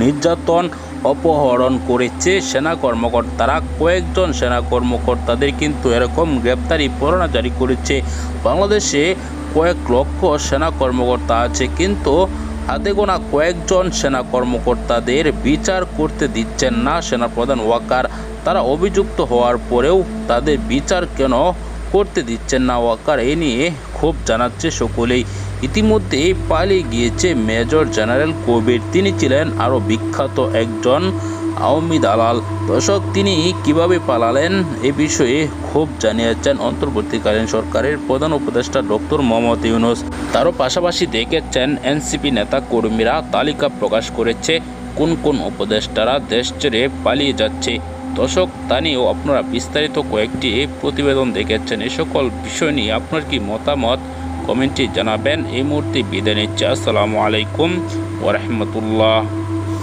নির্যাতন অপহরণ করেছে সেনা কর্মকর্তারা। কয়েকজন সেনা কর্মকর্তাদের কিন্তু এরকম গ্রেপ্তারি পরোয়ানা জারি করেছে। বাংলাদেশে কয়েক লক্ষ সেনা কর্মকর্তা আছে, কিন্তু হাতে গোনা কয়েকজন সেনা কর্মকর্তাদের বিচার করতে দিচ্ছেন না সেনাপ্রধান ওয়াকার। তারা অভিযুক্ত হওয়ার পরেও তাদের বিচার কেন করতে দিচ্ছেন না ওয়াকার, এ নিয়ে ক্ষোভ জানাচ্ছে সকলেই। ইতিমধ্যে পালিয়ে গিয়েছে মেজর জেনারেল কবির। তিনি ছিলেন আরও বিখ্যাত একজন আওয়ামী দালাল। দর্শক, তিনি কীভাবে পালালেন এ বিষয়ে ক্ষোভ জানিয়েছেন অন্তর্বর্তীকালীন সরকারের প্রধান উপদেষ্টা ডক্টর মোহাম্মদ ইউনুস। তারও পাশাপাশি দেখেছেন এনসিপি নেতা কর্মীরা তালিকা প্রকাশ করেছে কোন কোন উপদেষ্টারা দেশ ছেড়ে পালিয়ে যাচ্ছে। দর্শক, তা নিয়েও আপনারা বিস্তারিত কয়েকটি প্রতিবেদন দেখেছেন। এ সকল বিষয় নিয়ে আপনার কি মতামত? কমেন্টে জানাবেন। এই মুহূর্তে বিদায় নিচ্ছে। আসসালামু আলাইকুম ওরহমতুল্লাহ